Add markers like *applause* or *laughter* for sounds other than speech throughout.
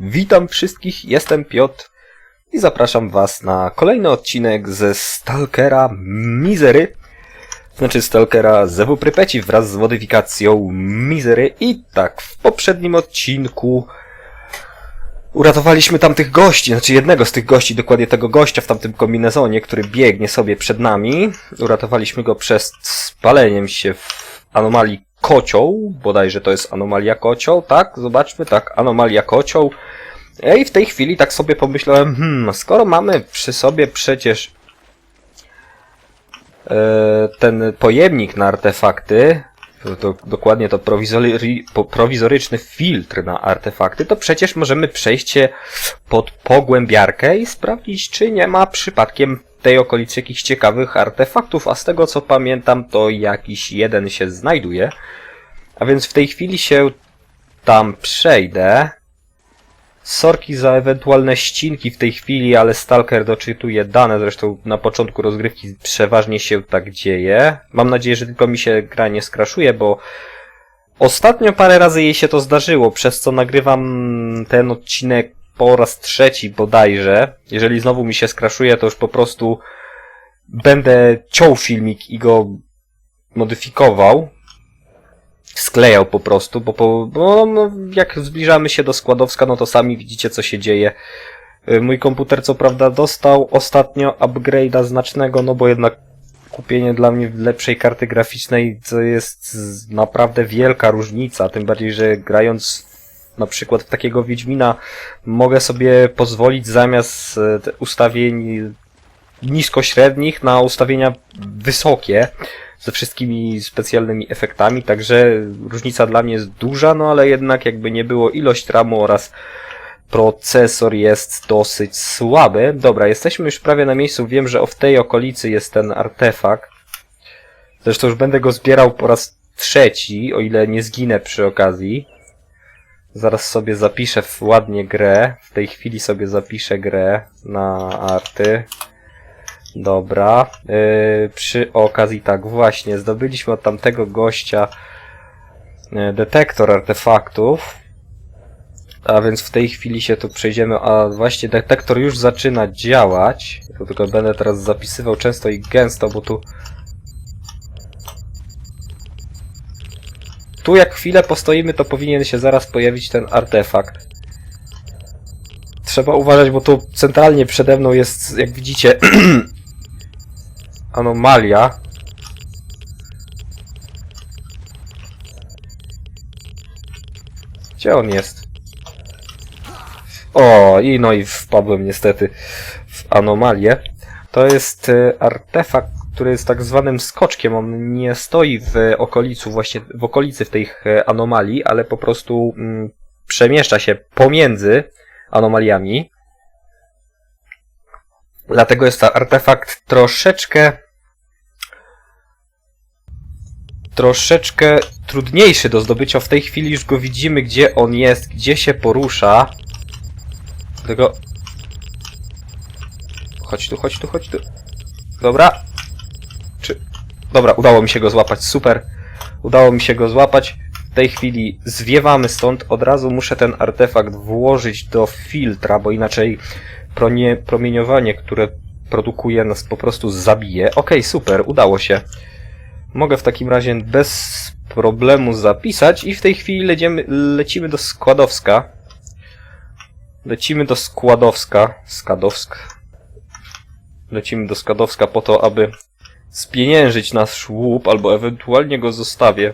Witam wszystkich, jestem Piotr i zapraszam was na kolejny odcinek ze Stalkera Misery. Znaczy Stalkera Zewu Prypeci wraz z modyfikacją Misery. I tak, w poprzednim odcinku uratowaliśmy tamtych gości, znaczy jednego z tych gości, dokładnie tego gościa w tamtym kombinezonie, który biegnie sobie przed nami. Uratowaliśmy go przez spaleniem się w anomalii kocioł, bodajże to jest anomalia kocioł, tak? Zobaczmy, tak, anomalia kocioł. I w tej chwili tak sobie pomyślałem, hmm, skoro mamy przy sobie przecież e, ten pojemnik na artefakty, to, to, dokładnie to prowizory, prowizoryczny filtr na artefakty, to przecież możemy przejść się pod pogłębiarkę i sprawdzić, czy nie ma przypadkiem tej okolicy jakichś ciekawych artefaktów, a z tego co pamiętam, to jakiś jeden się znajduje. A więc w tej chwili się tam przejdę. Sorki za ewentualne ścinki w tej chwili, ale Stalker doczytuje dane, zresztą na początku rozgrywki przeważnie się tak dzieje. Mam nadzieję, że tylko mi się gra nie skraszuje, bo ostatnio parę razy jej się to zdarzyło, przez co nagrywam ten odcinek po raz trzeci bodajże. Jeżeli znowu mi się skraszuje, to już po prostu będę ciął filmik i go modyfikował. Sklejał po prostu, bo, po, bo no, jak zbliżamy się do Składowska, no to sami widzicie co się dzieje. Y, Mój komputer co prawda dostał ostatnio upgrade'a znacznego, no bo jednak kupienie dla mnie lepszej karty graficznej to jest naprawdę wielka różnica, tym bardziej, że grając na przykład takiego Wiedźmina mogę sobie pozwolić zamiast e, ustawień nisko-średnich na ustawienia wysokie ze wszystkimi specjalnymi efektami, także różnica dla mnie jest duża, no ale jednak jakby nie było ilość RAMu oraz procesor jest dosyć słaby. Dobra, jesteśmy już prawie na miejscu, wiem, że w tej okolicy jest ten artefakt. Zresztą już będę go zbierał po raz trzeci, o ile nie zginę przy okazji. Zaraz sobie zapiszę w ładnie grę. W tej chwili sobie zapiszę grę na arty. Dobra. Yy, przy okazji tak, właśnie, zdobyliśmy od tamtego gościa yy, detektor artefaktów. A więc w tej chwili się tu przejdziemy, a właśnie detektor już zaczyna działać. Tylko będę teraz zapisywał często i gęsto, bo tu Tu jak chwilę postoimy, to powinien się zaraz pojawić ten artefakt. Trzeba uważać, bo tu centralnie przede mną jest, jak widzicie, *clears throat* anomalia. Gdzie on jest? O, i no i wpadłem niestety w anomalię. To jest e, artefakt, który jest tak zwanym skoczkiem. On nie stoi w okolicu, właśnie w okolicy w tej e, anomalii, ale po prostu mm, przemieszcza się pomiędzy anomaliami. Dlatego jest to artefakt troszeczkę troszeczkę trudniejszy do zdobycia. W tej chwili już go widzimy, gdzie on jest, gdzie się porusza. Dlatego... Chodź tu, chodź tu, chodź tu. Dobra. Dobra, udało mi się go złapać, super. Udało mi się go złapać. W tej chwili zwiewamy stąd. Od razu muszę ten artefakt włożyć do filtra, bo inaczej promieniowanie, które produkuje nas po prostu zabije. Okej, super, udało się. Mogę w takim razie bez problemu zapisać i w tej chwili lecimy do Składowska. Lecimy do Składowska. Skadowsk. Lecimy do Skadowska po to, aby spieniężyć nasz łup, albo ewentualnie go zostawię.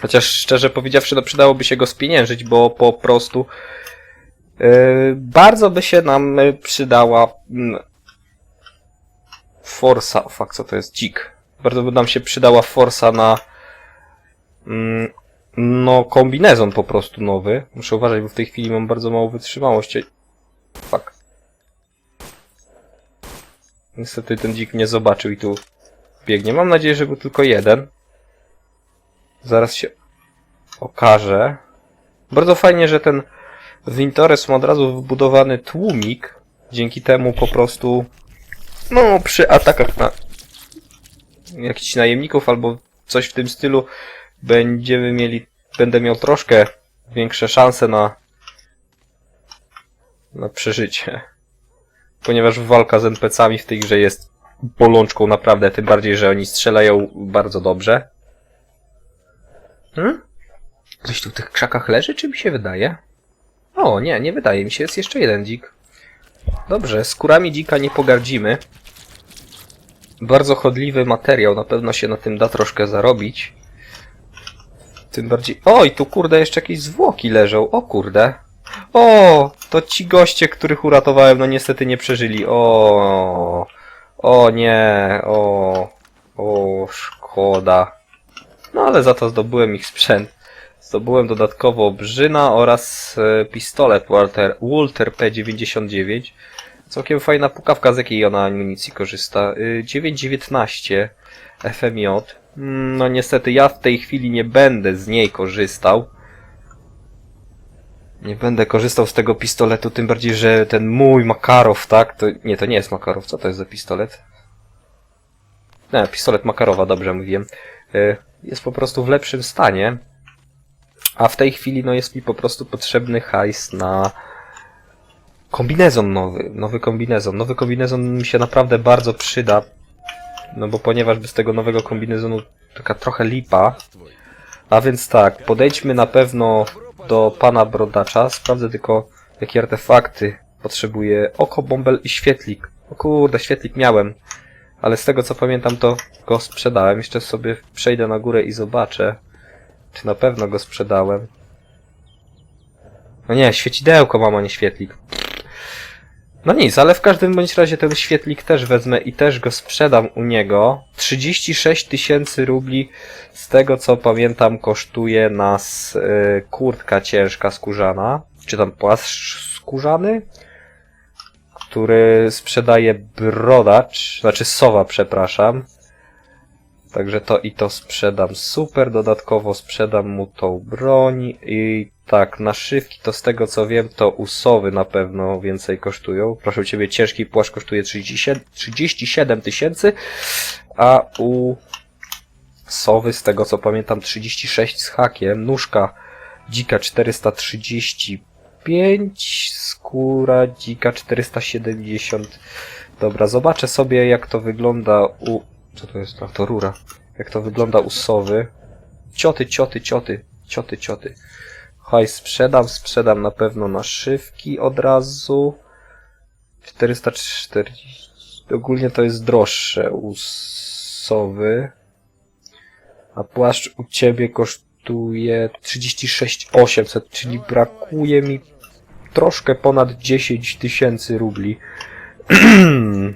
Chociaż szczerze powiedziawszy, no przydałoby się go spieniężyć, bo po prostu yy, bardzo by się nam y, przydała mm, forsa. O co to jest? Dzik. Bardzo by nam się przydała forsa na mm, no kombinezon po prostu nowy. Muszę uważać, bo w tej chwili mam bardzo małą wytrzymałość. Ej, Fuck. Niestety ten dzik mnie zobaczył i tu biegnie. Mam nadzieję, że był tylko jeden. Zaraz się okaże. Bardzo fajnie, że ten Wintores ma od razu wbudowany tłumik. Dzięki temu po prostu no przy atakach na jakichś najemników albo coś w tym stylu będziemy mieli, będę miał troszkę większe szanse na na przeżycie. Ponieważ walka z NPC-ami w tej grze jest bolączką naprawdę, tym bardziej, że oni strzelają bardzo dobrze. Hmm? Ktoś tu w tych krzakach leży, czy mi się wydaje? O, nie, nie wydaje mi się, jest jeszcze jeden dzik. Dobrze, skórami dzika nie pogardzimy. Bardzo chodliwy materiał, na pewno się na tym da troszkę zarobić. Tym bardziej... Oj, tu kurde jeszcze jakieś zwłoki leżą, o kurde. O, to ci goście, których uratowałem, no niestety nie przeżyli. O, o nie, o, o, szkoda. No ale za to zdobyłem ich sprzęt. Zdobyłem dodatkowo obrzyna oraz e, pistolet Walter, Walter P99. Całkiem fajna pukawka, z jakiej ona amunicji korzysta. Y, 9.19 FMJ. Mm, No niestety ja w tej chwili nie będę z niej korzystał. Nie będę korzystał z tego pistoletu, tym bardziej, że ten mój Makarow, tak? To, nie, to nie jest Makarow, co to jest za pistolet? Nie, pistolet Makarowa, dobrze mówiłem. Y, Jest po prostu w lepszym stanie. A w tej chwili, no jest mi po prostu potrzebny hajs na kombinezon nowy. Nowy kombinezon. Nowy kombinezon mi się naprawdę bardzo przyda. No bo ponieważ bez tego nowego kombinezonu taka trochę lipa. A więc tak, podejdźmy na pewno do pana brodacza. Sprawdzę tylko, jakie artefakty potrzebuję. Oko, bąbel i świetlik. O kurde, świetlik miałem. Ale z tego co pamiętam, to go sprzedałem. Jeszcze sobie przejdę na górę i zobaczę, czy na pewno go sprzedałem. No nie, świecidełko a nie świetlik. No nic, ale w każdym bądź razie ten świetlik też wezmę i też go sprzedam u niego. 36 tysięcy rubli, z tego co pamiętam kosztuje nas y, kurtka ciężka skórzana, czy tam płaszcz skórzany, który sprzedaje brodacz, znaczy sowa, przepraszam. Także to i to sprzedam super, dodatkowo sprzedam mu tą broń i tak, naszywki to z tego co wiem to u Sowy na pewno więcej kosztują. Proszę Ciebie, ciężki płaszcz kosztuje 37 37 tysięcy, a u Sowy z tego co pamiętam 36 z hakiem, nóżka dzika 435, skóra dzika 470. Dobra, zobaczę sobie jak to wygląda u... Co to jest? Ach, to rura. Jak to wygląda u Sowy. Cioty, cioty, cioty, cioty, cioty. Haj, sprzedam, sprzedam na pewno naszywki od razu. 440. Ogólnie to jest droższe u Sowy. A płaszcz u ciebie kosztuje 36800, czyli brakuje mi troszkę ponad 10 tysięcy rubli. *clears throat*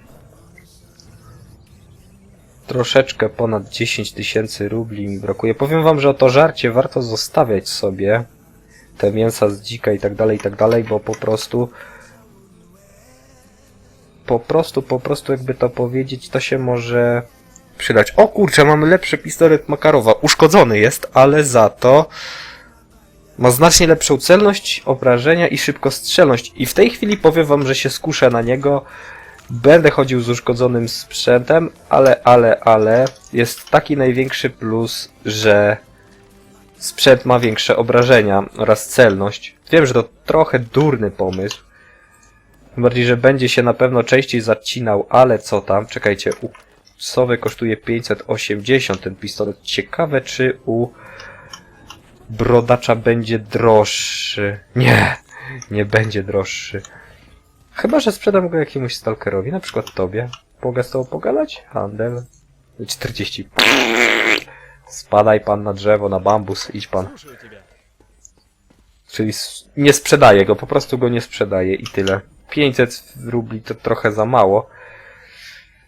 Troszeczkę ponad 10 tysięcy rubli mi brakuje. Powiem wam, że o to żarcie warto zostawiać sobie te mięsa z dzika i tak dalej, i tak dalej, bo po prostu po prostu, po prostu jakby to powiedzieć, to się może przydać. O kurczę, mamy lepszy pistolet Makarowa. Uszkodzony jest, ale za to ma znacznie lepszą celność, obrażenia i szybkostrzelność. I w tej chwili powiem wam, że się skuszę na niego. Będę chodził z uszkodzonym sprzętem, ale, ale, ale jest taki największy plus, że sprzęt ma większe obrażenia oraz celność. Wiem, że to trochę durny pomysł. Tym bardziej, że będzie się na pewno częściej zacinał, ale co tam? Czekajcie, u Sowy kosztuje 580 ten pistolet. Ciekawe, czy u Brodacza będzie droższy. Nie, nie będzie droższy. Chyba, że sprzedam go jakiemuś stalkerowi, na przykład tobie. Mogę z tobą pogadać? Handel. 40. Spadaj pan na drzewo, na bambus, idź pan. Czyli nie sprzedaję go, po prostu go nie sprzedaję i tyle. 500 rubli to trochę za mało.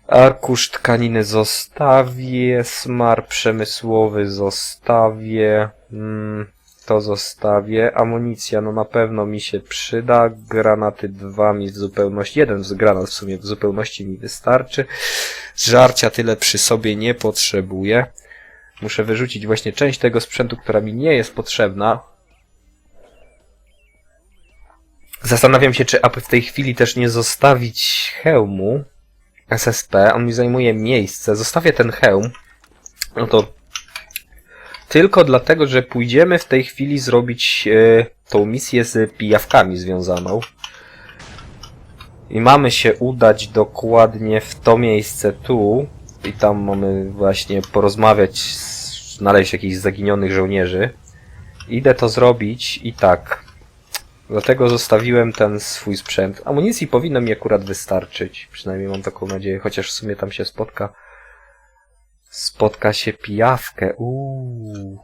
Arkusz tkaniny zostawię, smar przemysłowy zostawię, mm, to zostawię, amunicja no na pewno mi się przyda, granaty dwa mi w zupełności, jeden z granat w sumie w zupełności mi wystarczy, żarcia tyle przy sobie nie potrzebuję. Muszę wyrzucić właśnie część tego sprzętu, która mi nie jest potrzebna. Zastanawiam się, czy aby w tej chwili też nie zostawić hełmu SSP. On mi zajmuje miejsce. Zostawię ten hełm. No to tylko dlatego, że pójdziemy w tej chwili zrobić e, tą misję z pijawkami związaną. I mamy się udać dokładnie w to miejsce tu. I tam mamy właśnie porozmawiać, znaleźć jakichś zaginionych żołnierzy. Idę to zrobić i tak. Dlatego zostawiłem ten swój sprzęt. Amunicji powinno mi akurat wystarczyć. Przynajmniej mam taką nadzieję, chociaż w sumie tam się spotka. Spotka się pijawkę. Uuu.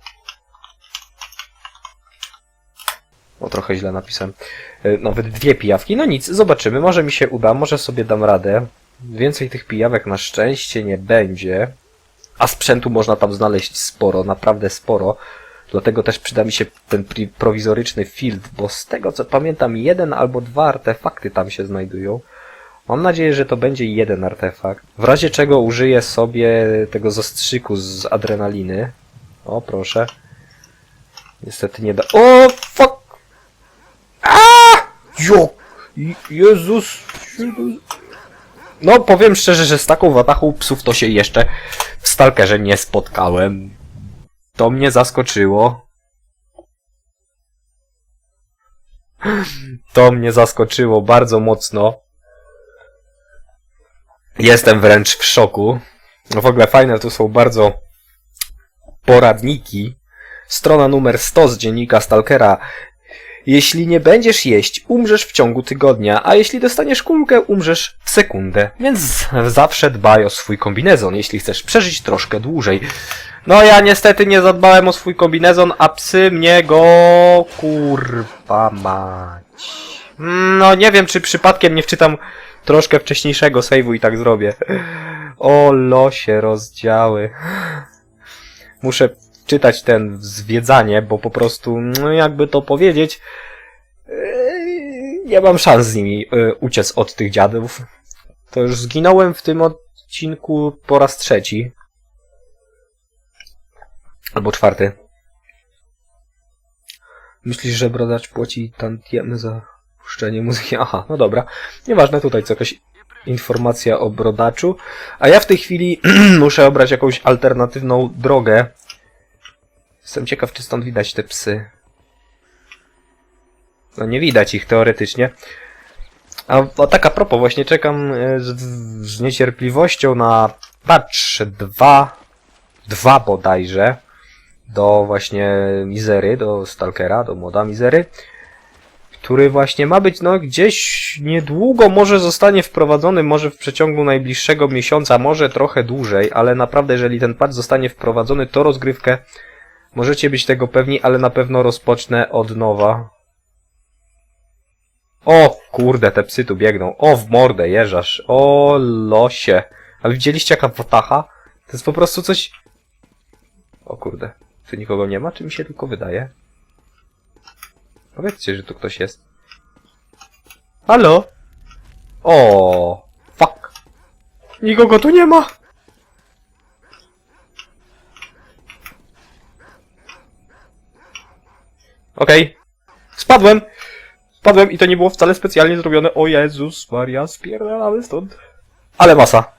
O, trochę źle napisałem. E, Nawet dwie pijawki. No nic, zobaczymy. Może mi się uda, może sobie dam radę. Więcej tych pijawek na szczęście nie będzie. A sprzętu można tam znaleźć sporo, naprawdę sporo. Dlatego też przyda mi się ten prowizoryczny field, bo z tego co pamiętam, jeden albo dwa artefakty tam się znajdują. Mam nadzieję, że to będzie jeden artefakt. W razie czego użyję sobie tego zastrzyku z adrenaliny. O, proszę. Niestety nie da. O, fuck! A! Jo! Je- Jezus! No, powiem szczerze, że z taką watachą psów to się jeszcze w Stalkerze nie spotkałem. To mnie zaskoczyło. *laughs* To mnie zaskoczyło bardzo mocno. Jestem wręcz w szoku. No w ogóle fajne tu są bardzo poradniki. Strona numer 100 z dziennika Stalkera. Jeśli nie będziesz jeść, umrzesz w ciągu tygodnia, a jeśli dostaniesz kulkę, umrzesz w sekundę. Więc zawsze dbaj o swój kombinezon, jeśli chcesz przeżyć troszkę dłużej. No ja niestety nie zadbałem o swój kombinezon, a psy mnie go kurwa mać. No nie wiem, czy przypadkiem nie wczytam troszkę wcześniejszego save'u i tak zrobię. O losie rozdziały. Muszę czytać ten zwiedzanie, bo po prostu, no jakby to powiedzieć, yy, nie mam szans z nimi yy, uciec od tych dziadów. To już zginąłem w tym odcinku po raz trzeci. Albo czwarty. Myślisz, że brodacz płaci tantiemy za puszczenie muzyki? Aha, no dobra. Nieważne, tutaj co jakaś informacja o brodaczu. A ja w tej chwili *clears throat* muszę obrać jakąś alternatywną drogę. Jestem ciekaw, czy stąd widać te psy. No nie widać ich teoretycznie. A, a tak a propos, właśnie czekam e, z, z niecierpliwością na patch 2, 2 bodajże, do właśnie Mizery, do Stalkera, do moda Mizery, który właśnie ma być, no gdzieś niedługo może zostanie wprowadzony, może w przeciągu najbliższego miesiąca, może trochę dłużej, ale naprawdę jeżeli ten patch zostanie wprowadzony, to rozgrywkę możecie być tego pewni, ale na pewno rozpocznę od nowa. O kurde, te psy tu biegną. O, w mordę jeżasz. O, losie. Ale widzieliście jaka watacha? To jest po prostu coś... O kurde. Tu nikogo nie ma, czy mi się tylko wydaje? Powiedzcie, że tu ktoś jest. Halo? O, fuck. Nikogo tu nie ma. Okej. Spadłem. Spadłem i to nie było wcale specjalnie zrobione. O Jezus Maria, spierdalamy stąd. Ale masa.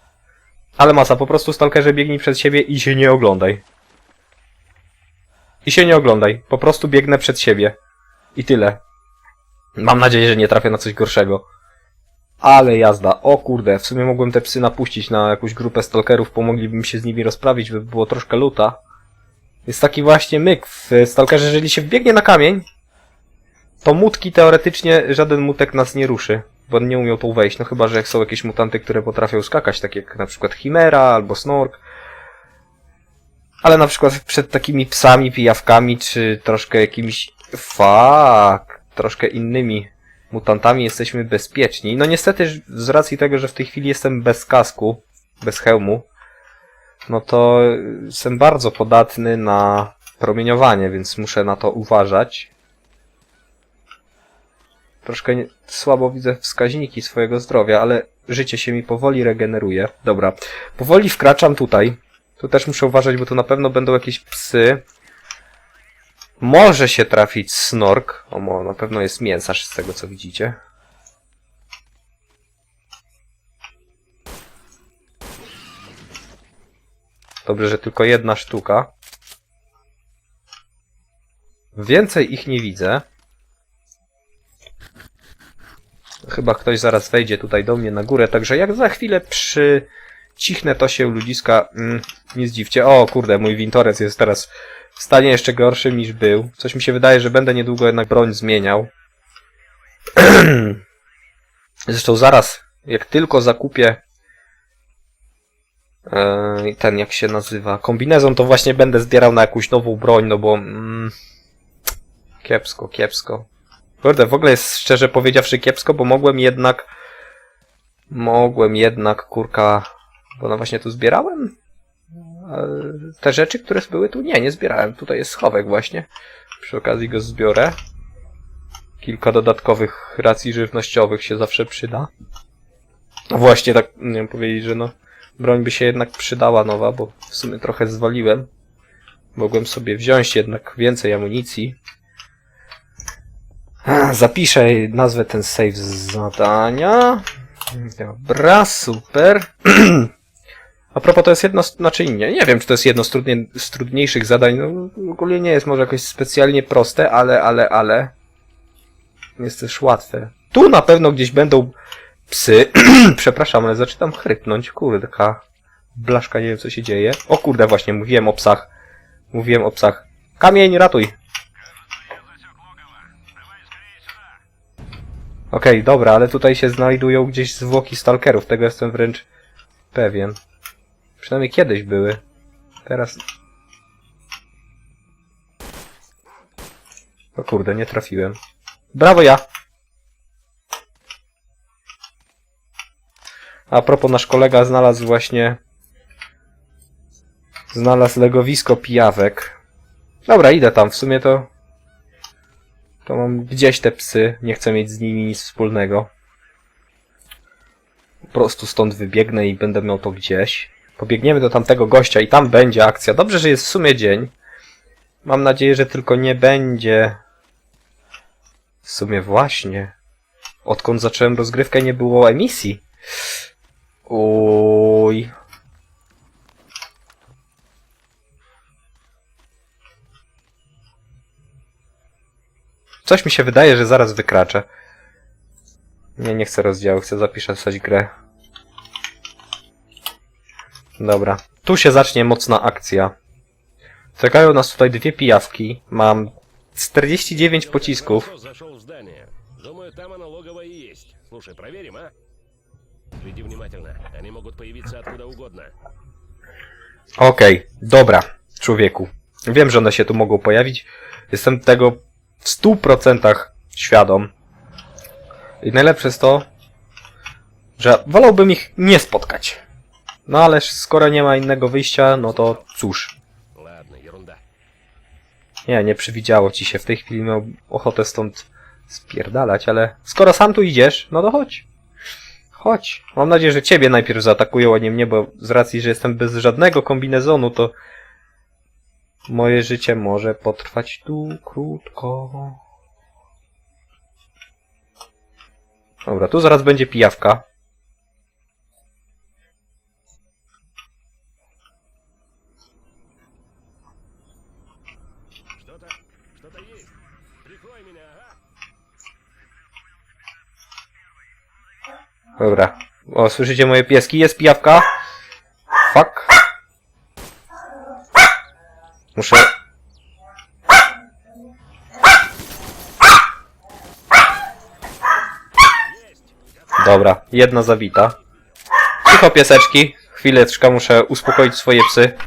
Ale masa, po prostu stalkerze biegnij przed siebie i się nie oglądaj. I się nie oglądaj. Po prostu biegnę przed siebie. I tyle. Mam nadzieję, że nie trafię na coś gorszego. Ale jazda. O kurde, w sumie mogłem te psy napuścić na jakąś grupę stalkerów, pomogliby mi się z nimi rozprawić, by było troszkę luta. Jest taki właśnie myk w stalkerze, jeżeli się wbiegnie na kamień, to mutki teoretycznie żaden mutek nas nie ruszy, bo nie umiał tu wejść. No chyba, że jak są jakieś mutanty, które potrafią skakać, tak jak na przykład Chimera albo Snork. Ale na przykład przed takimi psami, pijawkami, czy troszkę jakimiś... Fuck! Troszkę innymi mutantami jesteśmy bezpieczni. No niestety z racji tego, że w tej chwili jestem bez kasku, bez hełmu, no to jestem bardzo podatny na promieniowanie, więc muszę na to uważać. Troszkę nie, słabo widzę wskaźniki swojego zdrowia, ale życie się mi powoli regeneruje. Dobra, powoli wkraczam tutaj. Tu też muszę uważać, bo tu na pewno będą jakieś psy. Może się trafić snork. O, na pewno jest mięsarz z tego co widzicie. Dobrze, że tylko jedna sztuka. Więcej ich nie widzę. Chyba ktoś zaraz wejdzie tutaj do mnie na górę, także jak za chwilę przycichnę, to się ludziska mm, nie zdziwcie. O kurde, mój Wintorec jest teraz w stanie jeszcze gorszym niż był. Coś mi się wydaje, że będę niedługo jednak broń zmieniał. *clears throat* Zresztą zaraz, jak tylko zakupię e, ten, jak się nazywa, kombinezon, to właśnie będę zbierał na jakąś nową broń, no bo mm, kiepsko, kiepsko. Kurde, w ogóle jest szczerze powiedziawszy kiepsko, bo mogłem jednak mogłem jednak, kurka, bo no właśnie tu zbierałem e, te rzeczy, które były tu. Nie, nie zbierałem. Tutaj jest schowek właśnie. Przy okazji go zbiorę. Kilka dodatkowych racji żywnościowych się zawsze przyda. No właśnie, tak nie wiem powiedzieć, że no broń by się jednak przydała nowa, bo w sumie trochę zwaliłem. Mogłem sobie wziąć jednak więcej amunicji. Zapiszę nazwę ten save z zadania. Dobra, super. *clears throat* A propos, to jest jedno, znaczy nie, nie wiem, czy to jest jedno z, z trudniejszych zadań. No, ogólnie nie jest może jakoś specjalnie proste, ale, ale, ale. Jest też łatwe. Tu na pewno gdzieś będą psy. *clears throat* Przepraszam, ale zaczynam chrypnąć. Kurde, taka blaszka, nie wiem co się dzieje. O kurde, właśnie, mówiłem o psach. Mówiłem o psach. Kamień, ratuj! Okej, dobra, ale tutaj się znajdują gdzieś zwłoki stalkerów, tego jestem wręcz pewien. Przynajmniej kiedyś były. Teraz... O kurde, nie trafiłem. Brawo ja! A propos, nasz kolega znalazł właśnie... Znalazł legowisko pijawek. Dobra, idę tam, w sumie to... To mam gdzieś te psy, nie chcę mieć z nimi nic wspólnego. Po prostu stąd wybiegnę i będę miał to gdzieś. Pobiegniemy do tamtego gościa i tam będzie akcja. Dobrze, że jest w sumie dzień. Mam nadzieję, że tylko nie będzie... W sumie właśnie. Odkąd zacząłem rozgrywkę nie było emisji. Oj. Coś mi się wydaje, że zaraz wykraczę. Nie, nie chcę rozdziału, chcę zapisać grę. Dobra. Tu się zacznie mocna akcja. Czekają nas tutaj dwie pijawki. Mam 49 pocisków. Хорошо зашел в здание. Думаю, там оно логово и есть. Слушай, проверим, а? Следи внимательно. Они могут появиться откуда угодно. Okej, dobra, człowieku. Wiem, że one się tu mogą pojawić. Jestem tego w 100% świadom. I najlepsze jest to, że wolałbym ich nie spotkać. No ale skoro nie ma innego wyjścia, no to cóż. Ладно, ерунда. Nie, nie przywidziało ci się. W tej chwili miał ochotę stąd spierdalać, ale skoro sam tu idziesz, no to chodź. Chodź. Mam nadzieję, że ciebie najpierw zaatakują, a nie mnie, bo z racji, że jestem bez żadnego kombinezonu, to moje życie może potrwać tu krótko. Dobra, tu zaraz będzie pijawka. Что-то... Что-то есть. Прикрой меня, ага. Dobra. O, słyszycie moje pieski? Jest pijawka. Fuck. Muszę... Dobra, jedna zabita. Cicho pieseczki. Chwileczkę muszę uspokoić swoje psy.